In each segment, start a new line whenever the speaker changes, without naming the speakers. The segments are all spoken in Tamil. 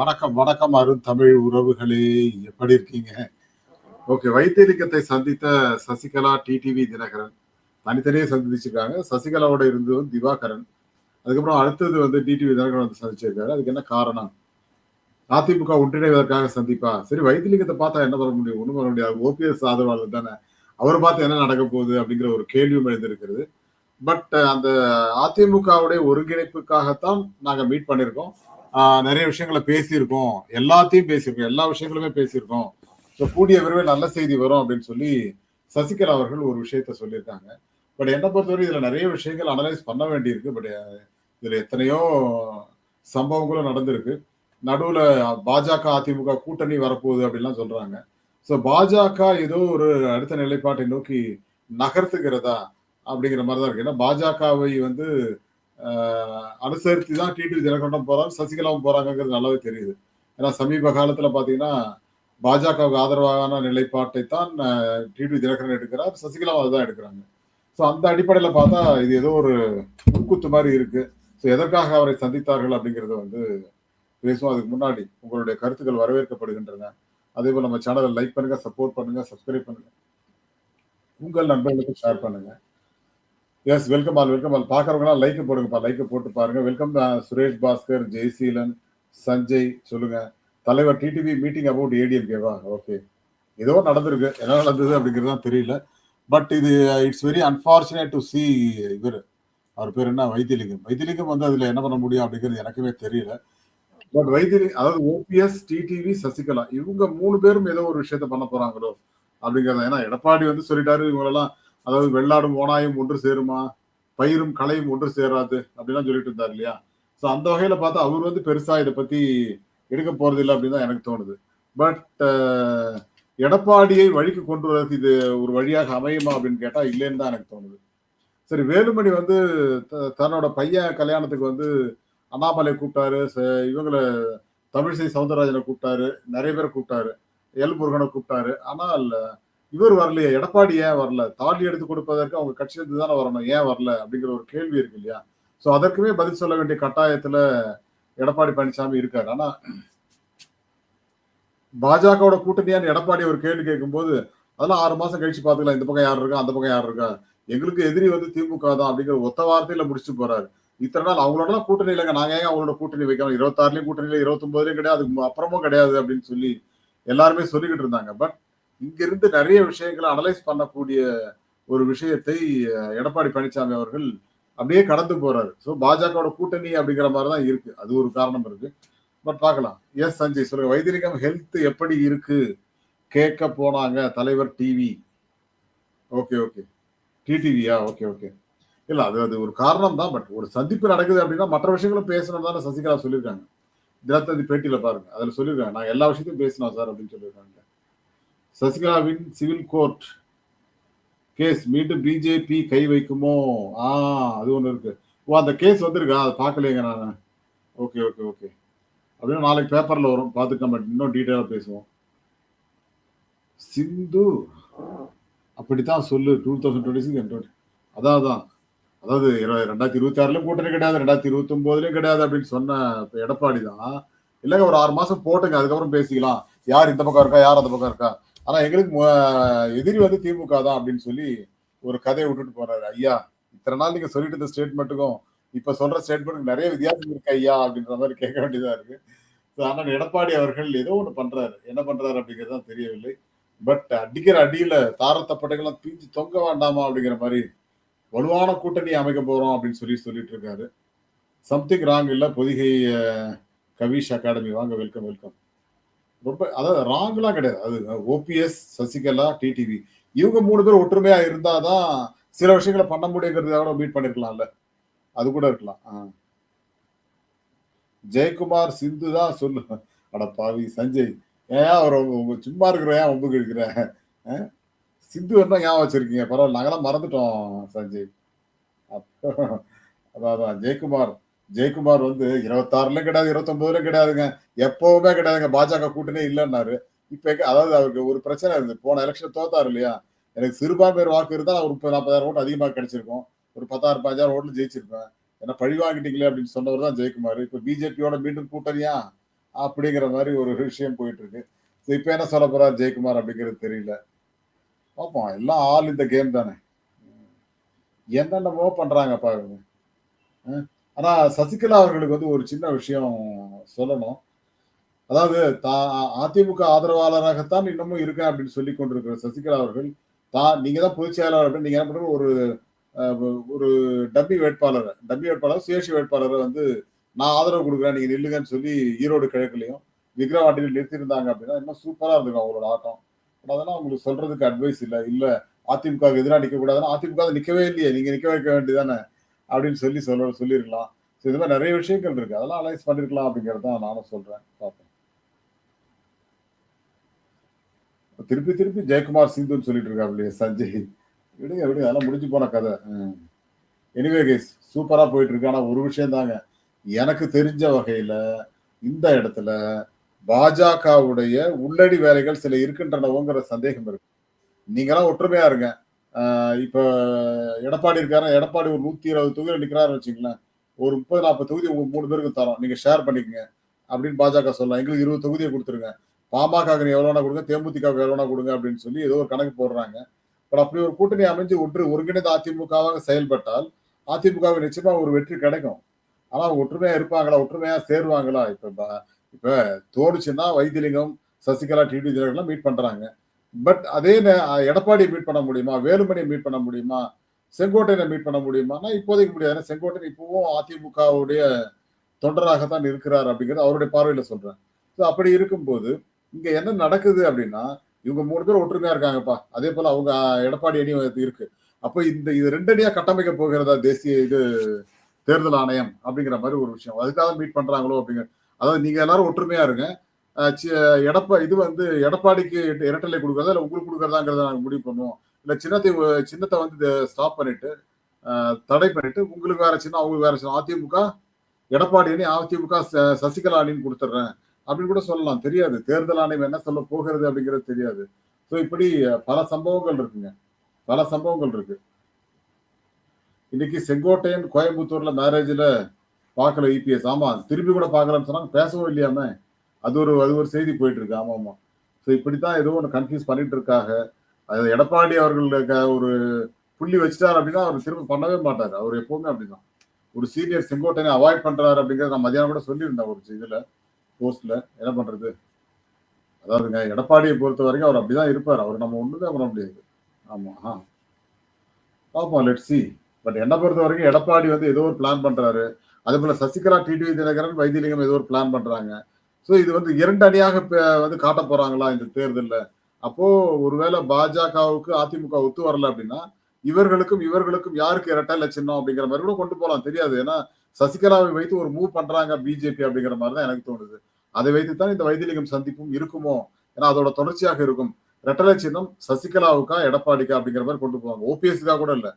வணக்கம் வணக்கம் அருண் தமிழ் உறவுகளே. எப்படி இருக்கீங்க? ஓகே வைத்தியலிங்கத்தை சந்தித்த சசிகலா டிடிவி தினகரன். தனித்தனியே சந்திச்சிருக்காங்க. சசிகலாவோட இருந்தும் திவாகரன். அதுக்கப்புறம் அடுத்தது வந்து டிடிவி தினகரன் வந்து சந்திச்சிருக்காரு. அதுக்கு என்ன காரணம்? அதிமுக ஒன்றிணைவதற்காக சந்திப்பா? சரி வைத்தியலிங்கத்தை பார்த்தா என்ன பண்ண முடியும்? ஒன்றும் பண்ண முடியாது. ஓபிஎஸ் ஆதரவாளர் தானே. அவர் பார்த்து என்ன நடக்க போகுது அப்படிங்கிற ஒரு கேள்வியும் எழுந்திருக்கிறது. பட் அந்த அதிமுகவுடைய ஒருங்கிணைப்புக்காகத்தான் நாங்கள் மீட் பண்ணியிருக்கோம். நிறைய விஷயங்களை பேசியிருக்கோம். எல்லாத்தையும் பேசியிருக்கோம். எல்லா விஷயங்களுமே பேசியிருக்கோம். ஸோ கூடிய விரைவில் நல்ல செய்தி வரும் அப்படின்னு சொல்லி சசிகலா அவர்கள் ஒரு விஷயத்த சொல்லியிருக்காங்க. பட் என்னை பொறுத்தவரை இதில் நிறைய விஷயங்கள் அனலைஸ் பண்ண வேண்டியிருக்கு. பட் இதில் எத்தனையோ சம்பவங்களும் நடந்திருக்கு. நடுவில் பாஜக அதிமுக கூட்டணி வரப்போகுது அப்படின்லாம் சொல்கிறாங்க ஸோ பாஜக ஏதோ ஒரு அடுத்த நிலைப்பாட்டை நோக்கி நகர்த்துகிறதா அப்படிங்கிற மாதிரி தான் இருக்கு. ஏன்னா பாஜகவை வந்து அனுசரித்து தான் டிடிவி தினகரனும் போறாங்க சசிகலாவும் போறாங்கிறது நல்லாவே தெரியுது. ஏன்னா சமீப காலத்துல பாத்தீங்கன்னா பாஜகவுக்கு ஆதரவான நிலைப்பாட்டை தான் டிடிவி தினகரன் எடுக்கிறார். சசிகலாவும் அதுதான் எடுக்கிறாங்க. ஸோ அந்த அடிப்படையில் பார்த்தா இது ஏதோ ஒரு உட்குத்து மாதிரி இருக்கு. ஸோ எதற்காக அவரை சந்தித்தார்கள் அப்படிங்கிறது வந்து பேசுவோம். அதுக்கு முன்னாடி உங்களுடைய கருத்துக்கள் வரவேற்கப்படுகின்றன. அதே போல் நம்ம சேனலை லைக் பண்ணுங்க சப்போர்ட் பண்ணுங்க சப்ஸ்கிரைப் பண்ணுங்க. உங்கள் நண்பர்களுக்கு ஷேர் பண்ணுங்க. Yes welcome all welcome all பார்க்குறவங்களாம் like போடுங்கப்பா லைக் போட்டு பாருங்க. வெல்கம் சுரேஷ் பாஸ்கர் ஜெய்சீலன் சஞ்சய் சொல்லுங்க. தலைவர் டிடிவி மீட்டிங் அபவுட் ஏடிஎம்கேவா ஓகே ஏதோ நடந்திருக்கு. என்ன நடந்தது அப்படிங்கிறது தான் தெரியல. பட் இது it's very unfortunate to see இவர். அவர் பேர் என்ன? வைத்தியலிங்கம். வைத்தியலிங்கம் வந்து அதில் என்ன பண்ண முடியும் அப்படிங்கிறது எனக்குமே தெரியல. பட் வைத்தியலி அதாவது ஓபிஎஸ் டிடிவி சசிகலா இவங்க மூணு பேரும் ஏதோ ஒரு விஷயத்த பண்ண போறாங்களோ அப்படிங்கிறத ஏன்னா எடப்பாடி வந்து சொல்லிட்டாரு இவங்களெல்லாம் அதாவது வெள்ளாடும் ஓனாயும் ஒன்று சேருமா? பயிரும் களையும் ஒன்று சேராது அப்படிலாம் சொல்லிட்டு இருந்தார் இல்லையா? ஸோ அந்த வகையில பார்த்தா அவர் வந்து பெருசா இதை பத்தி எடுக்க போறது இல்லை அப்படின்னு தான் எனக்கு தோணுது. பட் எடப்பாடியை வழிக்கு கொண்டு வரதுக்கு இது ஒரு வழியாக அமையுமா அப்படின்னு கேட்டா இல்லைன்னு தான் எனக்கு தோணுது. சரி வேலுமணி வந்து தன்னோட பையன் கல்யாணத்துக்கு வந்து அண்ணாமலை கூப்பிட்டாரு. இவங்களை தமிழிசை சவுந்தரராஜனை கூப்பிட்டாரு. நிறைய பேரை கூப்பிட்டாரு. எல் முருகனை கூப்பிட்டாரு. ஆனால் இவர் வரலையே எடப்பாடி ஏன் வரல? தாலி எடுத்து கொடுப்பதற்கு அவங்க கட்சியிலிருந்து தானே வரணும் ஏன் வரல அப்படிங்கிற ஒரு கேள்வி இருக்கு இல்லையா? ஸோ அதற்குமே பதில் சொல்ல வேண்டிய கட்டாயத்துல எடப்பாடி பழனிசாமி இருக்காரு. ஆனா பாஜகவோட கூட்டணியான்னு எடப்பாடி ஒரு கேள்வி கேட்கும்போது அதெல்லாம் ஆறு மாசம் கழிச்சு பாத்துக்கலாம் இந்த பக்கம் யார் இருக்கா அந்த பக்கம் யார் இருக்கா? எங்களுக்கு எதிரி வந்து திமுக தான் அப்படிங்கிற ஒத்த வார்த்தையில முடிச்சு போறாரு. இத்தனை நாள் அவங்களோட கூட்டணி இல்லைங்க. நாங்க ஏன் அவங்களோட கூட்டணி வைக்கணும்? இருபத்தாறுலயும் கூட்டணி இல்லை இருபத்தொன்பதுலயும் கிடையாது அதுக்கு அப்புறமும் கிடையாது அப்படின்னு சொல்லி எல்லாருமே சொல்லிக்கிட்டு இருந்தாங்க. பட் இங்கிருந்து நிறைய விஷயங்களை அனலைஸ் பண்ணக்கூடிய ஒரு விஷயத்தை எடப்பாடி பழனிசாமி அவர்கள் அப்படியே கடந்து போறாரு. ஸோ பாஜகவோட கூட்டணி அப்படிங்கிற மாதிரி தான் இருக்கு. அது ஒரு காரணம் இருக்கு. பட் பார்க்கலாம். எஸ் சஞ்சய் சொல்லுங்க. வைத்தியலிங்கம் ஹெல்த் எப்படி இருக்கு? கேட்க போனாங்க தலைவர் டிவி ஓகே ஓகே டிடிவியா ஓகே ஓகே இல்லை அது அது ஒரு காரணம் தான். பட் ஒரு சந்திப்பு நடக்குது அப்படின்னா மற்ற விஷயங்களும் பேசணும் தானே சசிகலா சொல்லியிருக்காங்க. தினத்தந்தி பேட்டியில் பாருங்க. அதில் சொல்லியிருக்காங்க. நான் எல்லா விஷயத்தையும் பேசினோம் சார் அப்படின்னு சொல்லியிருக்காங்க. சசிகலாவின் சிவில் கோர்ட் கேஸ் மீண்டும் பிஜேபி கை வைக்குமோ? ஆ அது ஒன்று இருக்கு. ஓ அந்த கேஸ் வந்திருக்கா? அதை பார்க்கலையங்க நான். Okay okay okay. அப்படின்னு நாளைக்கு பேப்பரில் வரும். பார்த்துட்டு நம்ம இன்னும் டீட்டெயிலாக பேசுவோம். சிந்து. அப்படித்தான் சொல்லு. டூ தௌசண்ட் டுவெண்ட்டி சிக்ஸ் அதான் அதான் அதாவது ரெண்டாயிரத்தி இருபத்தி ஆறுலயும் கூட்டணி கிடையாது. ரெண்டாயிரத்தி இருபத்தி ஒன்பதுலயும் கிடையாது அப்படின்னு சொன்ன எடப்பாடி தான் இல்லைங்க ஒரு ஆறு மாசம் போட்டுங்க. அதுக்கப்புறம் பேசிக்கலாம். யார் இந்த பக்கம் இருக்கா? யார் அந்த பக்கம் இருக்கா? ஆனா எங்களுக்கு எதிரி வந்து திமுக தான் அப்படின்னு சொல்லி ஒரு கதையை விட்டுட்டு போறாரு. ஐயா இத்தனை நாள் நீங்க சொல்லிட்டு இருந்த ஸ்டேட்மெண்ட்டுக்கும் இப்ப சொல்ற ஸ்டேட்மெண்ட் நிறைய வித்தியாசம் இருக்கு ஐயா அப்படின்ற மாதிரி கேட்க வேண்டியதா இருக்கு. ஆனால் எடப்பாடி அவர்கள் ஏதோ ஒண்ணு பண்றாரு. என்ன பண்றாரு அப்படிங்கிறது தான் தெரியவில்லை. பட் அடிக்கிற அடியில தாரத்தப்பட்டைகள்லாம் பிஞ்சு தொங்க வேண்டாமா அப்படிங்கிற மாதிரி வலுவான கூட்டணி அமைக்க போறோம் அப்படின்னு சொல்லி சொல்லிட்டு இருக்காரு. சம்திங் ராங் இல்ல பொதிகை கவிஷ் அகாடமி. வாங்க வெல்கம் வெல்கம் ரொம்ப அதாவது ராங்லாம் கிடையாது. அது ஓபிஎஸ் சசிகலா டிடிவி இவங்க மூணு பேர் ஒற்றுமையா இருந்தாதான் சில விஷயங்களை பண்ண முடியுங்கிறதுக்காக மீட் பண்ணிருக்கலாம்ல. அது கூட இருக்கலாம். ஜெயக்குமார் சிந்து தான் சொல்லு. அட பாவி சஞ்சய். ஏன் அவர் சும்மா இருக்கிற ஏன் ஒம்புக்கு இருக்கிற? சிந்து என்ன ஞாபகம் வச்சிருக்கீங்க? பரவாயில்ல நாங்களாம் மறந்துட்டோம் சஞ்சய். அதான் ஜெயக்குமார். ஜெயக்குமார் வந்து இருபத்தாறுலயும் கிடையாது இருபத்தொன்பதுலயும் கிடையாதுங்க எப்பவுமே கிடையாதுங்க பாஜக கூட்டணி இல்லைன்னாரு. இப்ப அதாவது அவருக்கு ஒரு பிரச்சனை இருந்தது போன எலெக்ஷன் தோத்தாரு இல்லையா? எனக்கு சிறுபான்மையர் வாக்கு இருந்தால் ஒரு முப்பது நாற்பதாயிரம் ஓட்டு அதிகமாக கிடைச்சிருக்கும். ஒரு பத்தாயிரம் பதினஞ்சாயிரம் ஓட்டில் ஜெயிச்சிருப்பேன். என்ன பழி வாங்கிட்டீங்களே அப்படின்னு சொன்னவர் தான் ஜெயக்குமார். இப்போ பிஜேபியோட மீண்டும் கூட்டணியா? அப்படிங்கிற மாதிரி ஒரு விஷயம் போயிட்டு இருக்கு ஸோ இப்போ என்ன சொல்ல போறார் ஜெயக்குமார் அப்படிங்கிறது தெரியல. பார்ப்போம் எல்லாம் ஆல் இந்த கேம் தானே. என்னென்னமோ பண்றாங்கப்பா இவங்க. ஆனால் ஆனா சசிகலா அவர்களுக்கு வந்து ஒரு சின்ன விஷயம் சொல்லணும். அதாவது தா- அதிமுக ஆதரவாளராகத்தான் இன்னமும் இருக்கேன் அப்படின்னு சொல்லி கொண்டிருக்கிற சசிகலா அவர்கள் தான் நீங்க தான் பொதுச் செயலாளர் அப்படின்னு நீங்க என்ன பண்ணுற ஒரு ஒரு டம்மி வேட்பாளர் டம்மி வேட்பாளர் சுயேட்சை வேட்பாளரை வந்து நான் ஆதரவு கொடுக்குறேன் நீங்க நில்லுங்கன்னு சொல்லி ஈரோடு கிழக்குலையும் விக்ரவாண்டியில் நிறுத்தியிருந்தாங்க அப்படின்னா இன்னும் சூப்பரா இருக்கும் அவங்களோட ஆட்டம். பட் அதெல்லாம் உங்களுக்கு சொல்றதுக்கு அட்வைஸ் இல்லை. இல்ல அதிமுக எதிராக நிக்க கூடாதுன்னா அதிமுக ல நிக்கவே இல்லையே. நீங்க நிக்க வைக்க வேண்டியதானே அப்படின்னு சொல்லி சொல்ல சொல்லியிருக்கலாம். ஸோ இது மாதிரி நிறைய விஷயங்கள் இருக்கு. அதெல்லாம் அலைஸ் பண்ணிருக்கலாம் அப்படிங்கிறது தான் நானும் சொல்றேன். பார்ப்போம். திருப்பி திருப்பி ஜெயக்குமார் சிந்துன்னு சொல்லிட்டு இருக்காப்லையே சஞ்சய். விடுங்க விடுங்க அதெல்லாம் முடிஞ்சு போன கதை. எனிவே கேஸ் சூப்பரா போயிட்டு இருக்கு. ஆனா ஒரு விஷயம் தாங்க. எனக்கு தெரிஞ்ச வகையில இந்த இடத்துல பாஜகவுடைய உள்ளடி வேலைகள் சில இருக்கின்றனவோங்கிற சந்தேகம் இருக்கு. நீங்களாம் ஒற்றுமையா இருங்க. இப்போ எடப்பாடி இருக்காரு எடப்பாடி ஒரு நூற்றி இருபது தொகுதியில் நிற்கிறாரு வச்சுங்களேன் ஒரு முப்பது நாற்பது தொகுதி உங்கள் மூணு பேருக்கு தரோம். நீங்கள் ஷேர் பண்ணிக்கங்க. அப்படின்னு பாஜக சொல்லலாம். எங்களுக்கு இருபது தொகுதியை கொடுத்துருங்க. பாமக எவ்வளோனா கொடுங்க தேமுதிக எவ்வளோனா கொடுங்க அப்படின்னு சொல்லி ஏதோ ஒரு கணக்கு போடுறாங்க. பட் அப்படி ஒரு கூட்டணி அமைஞ்சு ஒன்று ஒருங்கிணைந்த அதிமுகவாக செயல்பட்டால் அதிமுகவுக்கு நிச்சயமா ஒரு வெற்றி கிடைக்கும். ஆனா ஒற்றுமையாக ஒற்றுமையா இருப்பாங்களா? ஒற்றுமையா சேருவாங்களா? இப்ப இப்போ இப்ப தோணுச்சுன்னா வைத்திலிங்கம் சசிகலா டிடி தினகரன்லாம் மீட் பண்றாங்க. பட் அதே எடப்பாடியை மீட் பண்ண முடியுமா? வேலுமணியை மீட் பண்ண முடியுமா? செங்கோட்டையனை மீட் பண்ண முடியுமானா இப்போதைக்கு முடியாது. செங்கோட்டையன் இப்பவும் அதிமுகவுடைய தொண்டராகத்தான் இருக்கிறார் அப்படிங்கிறது அவருடைய பார்வையில சொல்றேன். ஸோ அப்படி இருக்கும்போது இங்க என்ன நடக்குது அப்படின்னா இவங்க மூணு பேர் ஒற்றுமையா இருக்காங்கப்பா. அதே போல அவங்க எடப்பாடி அணி இருக்கு. அப்போ இந்த இது ரெண்டு அணியா கட்டமைக்க போகிறதா தேசிய இது தேர்தல் ஆணையம் அப்படிங்கிற மாதிரி ஒரு விஷயம். அதுக்காக மீட் பண்றாங்களோ அப்படிங்கிற அதாவது நீங்க எல்லாரும் ஒற்றுமையா இருங்க. எடப்பா இது வந்து எடப்பாடிக்கு இரட்டலை கொடுக்கறதா இல்ல உங்களுக்கு கொடுக்கறதாங்கிறத நாங்க முடிவு பண்ணுவோம். இல்ல சின்னத்தை சின்னத்தை வந்து ஸ்டாப் பண்ணிட்டு தடை பண்ணிட்டு உங்களுக்கு வேற சின்ன அவங்களுக்கு வேற சின்ன அதிமுக எடப்பாடி அணி அதிமுக ச- சசிகலா அணின்னு கொடுத்துட்றேன் அப்படின்னு கூட சொல்லலாம். தெரியாது. தேர்தல் ஆணையம் என்ன சொல்ல போகிறது அப்படிங்கிறது தெரியாது. ஸோ இப்படி பல சம்பவங்கள் இருக்குங்க. பல சம்பவங்கள் இருக்கு. இன்னைக்கு செங்கோட்டையன் கோயம்புத்தூர்ல மேரேஜ்ல பார்க்கல இபிஎஸ் ஆமா திரும்பி கூட பார்க்கலன்னு சொன்னாங்க. பேசவும் இல்லையாமே. அது ஒரு அது ஒரு செய்தி போயிட்டு இருக்கு ஆமா ஆமா ஸோ இப்படித்தான் ஏதோ ஒன்று கன்ஃபியூஸ் பண்ணிட்டு இருக்காங்க அது எடப்பாடி அவர்களுக்கு ஒரு புள்ளி வச்சுட்டார் அப்படின்னா அவர் திரும்ப பண்ணவே மாட்டார். அவர் எப்பவுமே அப்படிதான். ஒரு சீனியர் செங்கோட்டையனை அவாய்ட் பண்றாரு அப்படிங்கறத நான் மதியானம் கூட சொல்லியிருந்தேன் ஒரு இதுல போஸ்ட்ல என்ன பண்றது? அதாவதுங்க எடப்பாடியை பொறுத்த வரைக்கும் அவர் அப்படிதான் இருப்பார். அவர் நம்ம ஒண்ணுதான் பண்ண முடியாது. ஆமா ஆ. பார்ப்போம் லெட் சி பட் என்ன பொறுத்த வரைக்கும் எடப்பாடி வந்து ஏதோ ஒரு பிளான் பண்றாரு. அதே போல சசிகலா டிடிவி தினகரன் வைத்தியலிங்கம் ஏதோ ஒரு பிளான் பண்றாங்க. ஸோ இது வந்து இரண்டு அணியாக வந்து காட்ட போறாங்களா இந்த தேர்தலில்? அப்போ ஒருவேளை பாஜகவுக்கு அதிமுக ஒத்து வரல அப்படின்னா இவர்களுக்கும் இவர்களுக்கும் யாருக்கு இரட்டை சின்னம் அப்படிங்கிற மாதிரி கூட கொண்டு போகலாம் தெரியாது. ஏன்னா சசிகலாவை வைத்து ஒரு மூவ் பண்றாங்க பிஜேபி அப்படிங்கிற மாதிரி தான் எனக்கு தோணுது. அதை வைத்து தான் இந்த வைத்தியலிங்கம் சந்திப்பும் இருக்குமோ? ஏன்னா அதோட தொடர்ச்சியாக இருக்கும். ரெட்டலை சின்னம் சசிகலாவுக்கா எடப்பாடிக்கா அப்படிங்கிற மாதிரி கொண்டு போவாங்க. ஓபிஎஸ்க்கா கூட இல்ல.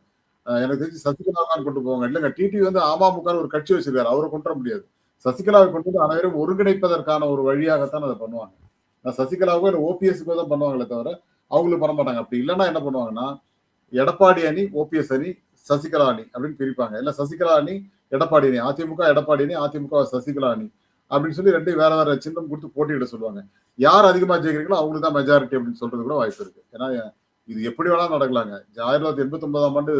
எனக்கு தெரிஞ்சு சசிகலாவுக்கான்னு கொண்டு போவாங்க. இல்லைங்க டிடி வந்து அமமுகன்னு ஒரு கட்சி வச்சிருக்காரு. அவரை கொண்டு வர முடியாது. சசிகலாவை கொண்டு வந்து அனைவரும் ஒருங்கிணைப்பதற்கான ஒரு வழியாகத்தான் அதை பண்ணுவாங்க. சசிகலாவுக்கோ இல்லை ஓபிஎஸ்க்கோ தான் பண்ணுவாங்களே தவிர அவங்களும் பண்ண மாட்டாங்க. அப்படி இல்லைன்னா என்ன பண்ணுவாங்கன்னா எடப்பாடி அணி ஓபிஎஸ் அணி சசிகலா அணி அப்படின்னு பிரிப்பாங்க. இல்ல சசிகலா அணி எடப்பாடி அணி அதிமுக எடப்பாடி அணி அதிமுக சசிகலா அணி அப்படின்னு சொல்லி ரெண்டு வேற வேற சின்னம் கொடுத்து போட்டியிட சொல்லுவாங்க. யார் அதிகமா ஜெயிக்கிறீங்களோ அவங்களுக்கு தான் மெஜாரிட்டி அப்படின்னு சொல்றது கூட வாய்ப்பு இருக்கு. ஏன்னா இது எப்படி வேணாலும் நடக்கலாங்க. ஆயிரத்தி தொள்ளாயிரத்தி எண்பத்தி ஒன்பதாம் ஆண்டு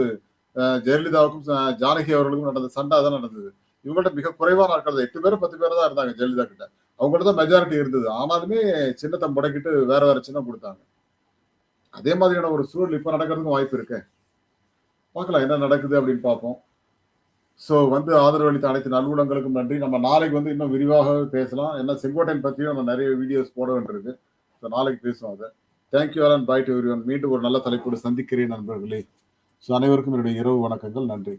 அஹ், ஜெயலலிதாவுக்கும் ஜானகி அவர்களுக்கும் நடந்த சண்டை அதான் நடந்தது. இவங்கள்ட்ட மிக குறைவான ஆட்கள் எட்டு பேர் பத்து பேர் தான் இருந்தாங்க ஜெயலலிதா கிட்ட. அவங்கள்ட்ட தான் மெஜாரிட்டி இருந்தது. ஆனாலுமே சின்னத்தை முடக்கிட்டு வேற வேற சின்னம் கொடுத்தாங்க. அதே மாதிரியான ஒரு சூழல் இப்போ நடக்கிறதுக்கும் வாய்ப்பு இருக்கு. பார்க்கலாம் என்ன நடக்குது அப்படின்னு பார்ப்போம். ஸோ வந்து ஆதரவு அளித்த அனைத்து நல்குணங்களுக்கும் நன்றி. நம்ம நாளைக்கு வந்து இன்னும் விரிவாக பேசலாம். ஏன்னா செங்கோட்டையன் பற்றியும் நம்ம நிறைய வீடியோஸ் போட வேண்டியிருக்கு. ஸோ நாளைக்கு பேசுவோம் அதை. Thank you all and bye to மீண்டும் ஒரு நல்ல தலைப்போடு சந்திக்கிறேன் நண்பர்களே. ஸோ அனைவருக்கும் என்னுடைய இரவு வணக்கங்கள். நன்றி.